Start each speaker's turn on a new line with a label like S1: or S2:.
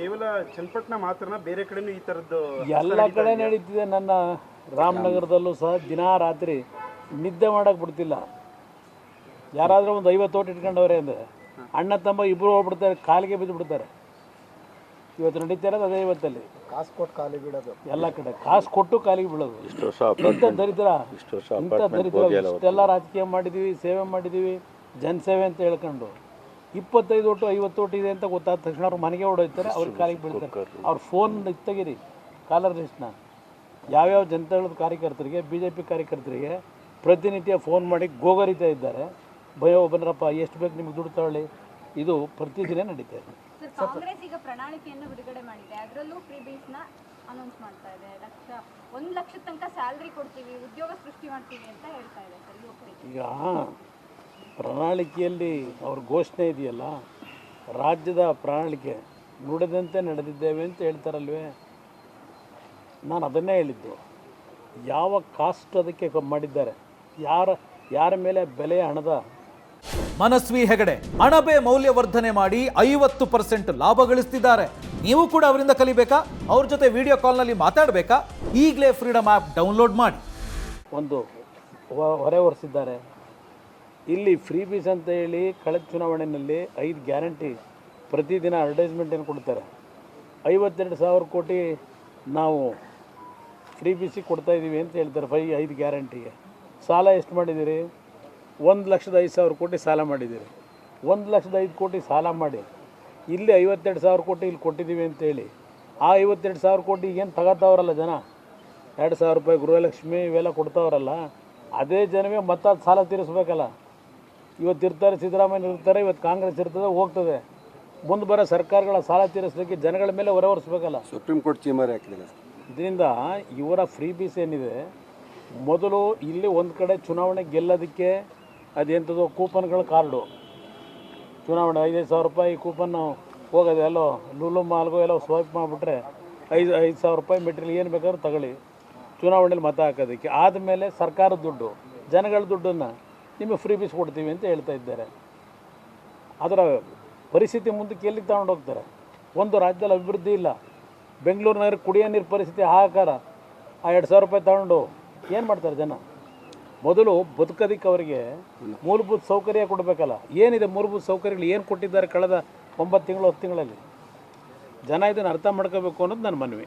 S1: ಕೇವಲ ಚನ್ನಪಟ್ಟಣ ಮಾತ್ರನ? ಬೇರೆ ಕಡೆನೂ ಈ ಥರದ್ದು
S2: ಎಲ್ಲ ಕಡೆ ನಡೀತಿದೆ ನನ್ನ ರಾಮನಗರದಲ್ಲೂ ಸಹ ದಿನಾ ರಾತ್ರಿ ನಿದ್ದೆ ಮಾಡಕ್ ಬಿಡ್ತಿಲ್ಲ. ಯಾರಾದರೂ ಒಂದು ಐವತ್ತು ಓಟ್ ಇಟ್ಕೊಂಡವ್ರೆ ಅಂದರೆ ಅಣ್ಣ ತಮ್ಮ ಇಬ್ಬರು ಹೋಗ್ಬಿಡ್ತಾರೆ ಕಾಲಿಗೆ ಬಿದ್ದು ಬಿಡ್ತಾರೆ. ಇವತ್ತು ನಡೀತಾ ಇರೋದು ಅದೇ ಇವತ್ತಲ್ಲಿ.
S3: ಕಾಸು ಕೊಟ್ಟು ಕಾಲಿಗೆ ಬಿಡೋದು
S2: ಎಲ್ಲ ಕಡೆ ಕಾಸು ಕೊಟ್ಟು ಕಾಲಿಗೆ ಬೀಳೋದು. ಇಂಥ ದರಿದ್ರ ಇಂಥ ದರಿದ್ರ ಇಷ್ಟೆಲ್ಲ ರಾಜಕೀಯ ಮಾಡಿದ್ದೀವಿ ಸೇವೆ ಮಾಡಿದ್ದೀವಿ ಜನಸೇವೆ ಅಂತ ಹೇಳ್ಕೊಂಡು. ಇಪ್ಪತ್ತೈದು ಒಟ್ಟು ಐವತ್ತು ಒಟ್ಟು ಇದೆ ಅಂತ ಗೊತ್ತಾದ ತಕ್ಷಣ ಅವ್ರು ಮನೆಗೆ ಓಡೋಯ್ತಾರೆ ಅವ್ರಿಗೆ ಕಾಲಿಗೆ ಬೀಳ್ತಾರೆ. ಅವ್ರ ಫೋನ್ ತೆಗೀರಿ ಕಾಲರ್ ಲಿಸ್ಟ್ನ ಯಾವ್ಯಾವ ಜನತಾದಳದ ಕಾರ್ಯಕರ್ತರಿಗೆ ಬಿ ಜೆ ಪಿ ಕಾರ್ಯಕರ್ತರಿಗೆ ಪ್ರತಿನಿತ್ಯ ಫೋನ್ ಮಾಡಿ ಗೋಗರಿತಾ ಇದ್ದಾರೆ. ಭಯ ಬನ್ನರಪ್ಪ ಎಷ್ಟು ಬೇಕು ನಿಮ್ಗೆ ದುಡ್ಡು ತಗೊಳ್ಳಿ. ಇದು ಪ್ರತಿದಿನ ನಡೀತಾ ಇದೆ.
S4: ಕಾಂಗ್ರೆಸ್ ಈಗ ಪ್ರಣಾಳಿಕೆಯನ್ನು ಬಿಡುಗಡೆ ಮಾಡಿದೆ. ಅದರಲ್ಲೂ ಫ್ರೀ ನ ಅನೌನ್ಸ್ ಮಾಡ್ತಾ ಇದೆ. ಲಕ್ಷ ಒಂದು ಲಕ್ಷ ತನಕ ಸ್ಯಾಲ್ರಿ ಕೊಡ್ತೀವಿ ಉದ್ಯೋಗ ಸೃಷ್ಟಿ ಮಾಡ್ತೀವಿ ಅಂತ ಹೇಳ್ತಾ ಇದೆ ಸರ್ ಯುವಕರಿಗೆ
S2: ಈಗ ಪ್ರಣಾಳಿಕೆಯಲ್ಲಿ ಅವ್ರ ಘೋಷಣೆ ಇದೆಯಲ್ಲ ರಾಜ್ಯದ ಪ್ರಣಾಳಿಕೆ ನುಡಿದಂತೆ ನಡೆದಿದ್ದೇವೆ ಅಂತ ಹೇಳ್ತಾರಲ್ವೇ? ನಾನು ಅದನ್ನೇ ಹೇಳಿದ್ದು. ಯಾವ ಕಾಸ್ಟ್ ಅದಕ್ಕೆ ಮಾಡಿದ್ದಾರೆ? ಯಾರ ಯಾರ ಮೇಲೆ ಬೆಲೆ ಹಣದ?
S5: ಮನಸ್ವಿ ಹೆಗಡೆ ಅಣಬೆ ಮೌಲ್ಯವರ್ಧನೆ ಮಾಡಿ ಐವತ್ತು ಪರ್ಸೆಂಟ್ ಲಾಭ ಗಳಿಸ್ತಿದ್ದಾರೆ. ನೀವು ಕೂಡ ಅವರಿಂದ ಕಲಿಬೇಕಾ? ಅವ್ರ ಜೊತೆ ವಿಡಿಯೋ ಕಾಲ್ನಲ್ಲಿ ಮಾತಾಡಬೇಕಾ? ಈಗಲೇ ಫ್ರೀಡಮ್ ಆ್ಯಪ್ ಡೌನ್ಲೋಡ್ ಮಾಡಿ.
S2: ಒಂದು ಹೊರೆ ಹೊರಿಸಿದ್ದಾರೆ. ಇಲ್ಲಿ ಫ್ರೀ ಬೀಸ್ ಅಂತ ಹೇಳಿ ಕಳೆದ ಚುನಾವಣೆಯಲ್ಲಿ ಐದು ಗ್ಯಾರಂಟಿ ಪ್ರತಿದಿನ ಅಡ್ವರ್ಟೈಸ್ಮೆಂಟ್ ಏನು ಕೊಡ್ತಾರೆ? ಐವತ್ತೆರಡು ಸಾವಿರ ಕೋಟಿ ನಾವು ಫ್ರೀ ಬೀಸಿಗೆ ಕೊಡ್ತಾ ಇದ್ದೀವಿ ಅಂತ ಹೇಳ್ತಾರೆ ಫೈ, ಐದು ಗ್ಯಾರಂಟಿಗೆ ಸಾಲ ಎಷ್ಟು ಮಾಡಿದ್ದೀರಿ? ಒಂದು ಲಕ್ಷದ ಐದು ಸಾವಿರ ಕೋಟಿ ಸಾಲ ಮಾಡಿದ್ದೀರಿ. ಒಂದು ಲಕ್ಷದ ಐದು ಕೋಟಿ ಸಾಲ ಮಾಡಿ. ಇಲ್ಲಿ ಐವತ್ತೆರಡು ಸಾವಿರ ಕೋಟಿ ಇಲ್ಲಿ ಕೊಟ್ಟಿದ್ದೀವಿ ಅಂತೇಳಿ ಆ ಐವತ್ತೆರಡು ಸಾವಿರ ಕೋಟಿ ಈಗೇನು ತಗೋತಾವ್ರಲ್ಲ ಜನ? ಎರಡು ಸಾವಿರ ರೂಪಾಯಿ ಗೃಹಲಕ್ಷ್ಮಿ ಇವೆಲ್ಲ ಕೊಡ್ತಾವ್ರಲ್ಲ. ಅದೇ ಜನವೇ ಮತ್ತೆ ಸಾಲ ತೀರಿಸ್ಬೇಕಲ್ಲ. ಇವತ್ತು ಇರ್ತಾರೆ ಸಿದ್ದರಾಮಯ್ಯ ಇರ್ತಾರೆ ಇವತ್ತು ಕಾಂಗ್ರೆಸ್ ಇರ್ತದೆ ಹೋಗ್ತದೆ. ಮುಂದೆ ಬರೋ ಸರ್ಕಾರಗಳ ಸಾಲ ತೀರಿಸಲಿಕ್ಕೆ ಜನಗಳ ಮೇಲೆ ಹೊರೆ ಹೊರಿಸ್ಬೇಕಲ್ಲ
S3: ಸುಪ್ರೀಂ ಕೋರ್ಟ್ ಚೀಮಾರಿ ಹಾಕಿದೆ
S2: ಇದರಿಂದ ಇವರ ಫ್ರೀ ಬೀಸ್ ಏನಿದೆ? ಮೊದಲು ಇಲ್ಲಿ ಒಂದು ಕಡೆ ಚುನಾವಣೆ ಗೆಲ್ಲೋದಕ್ಕೆ ಅದೆಂಥದ್ದು ಕೂಪನ್ಗಳ ಕಾರ್ಡು. ಚುನಾವಣೆ ಐದೈದು ಸಾವಿರ ರೂಪಾಯಿ ಕೂಪನ್ ಹೋಗೋದು ಎಲ್ಲೋ ಲೂಲು ಮಾಲ್ಗೋ ಎಲ್ಲೋ ಸ್ವೈಪ್ ಮಾಡಿಬಿಟ್ರೆ ಐದು ಐದು ಸಾವಿರ ರೂಪಾಯಿ ಮೆಟೀರಿಯಲ್ ಏನು ಬೇಕಾದ್ರೂ ತಗೊಳ್ಳಿ. ಚುನಾವಣೆಯಲ್ಲಿ ಮತ ಹಾಕೋದಕ್ಕೆ. ಆದಮೇಲೆ ಸರ್ಕಾರದ ದುಡ್ಡು ಜನಗಳ ದುಡ್ಡನ್ನು ನಿಮಗೆ ಫ್ರೀ ಬೀಸ್ ಕೊಡ್ತೀವಿ ಅಂತ ಹೇಳ್ತಾ ಇದ್ದಾರೆ. ಅದರ ಪರಿಸ್ಥಿತಿ ಮುಂದಕ್ಕೆ ಎಲ್ಲಿಗೆ ತಗೊಂಡು ಹೋಗ್ತಾರೆ? ಒಂದು ರಾಜ್ಯದಲ್ಲಿ ಅಭಿವೃದ್ಧಿ ಇಲ್ಲ. ಬೆಂಗಳೂರು ನಗರ ಕುಡಿಯೋ ನೀರು ಪರಿಸ್ಥಿತಿ ಹಾಕಾರ ಆ ಎರಡು ಸಾವಿರ ರೂಪಾಯಿ ತಗೊಂಡು ಏನು ಮಾಡ್ತಾರೆ ಜನ? ಮೊದಲು ಬದುಕೋದಕ್ಕೆ ಅವರಿಗೆ ಮೂಲಭೂತ ಸೌಕರ್ಯ ಕೊಡಬೇಕಲ್ಲ. ಏನಿದೆ ಮೂಲಭೂತ ಸೌಕರ್ಯಗಳು? ಏನು ಕೊಟ್ಟಿದ್ದಾರೆ ಕಳೆದ ಒಂಬತ್ತು ತಿಂಗಳು, ಹತ್ತು ತಿಂಗಳಲ್ಲಿ? ಜನ ಇದನ್ನು ಅರ್ಥ ಮಾಡ್ಕೋಬೇಕು ಅನ್ನೋದು ನನ್ನ ಮನವಿ.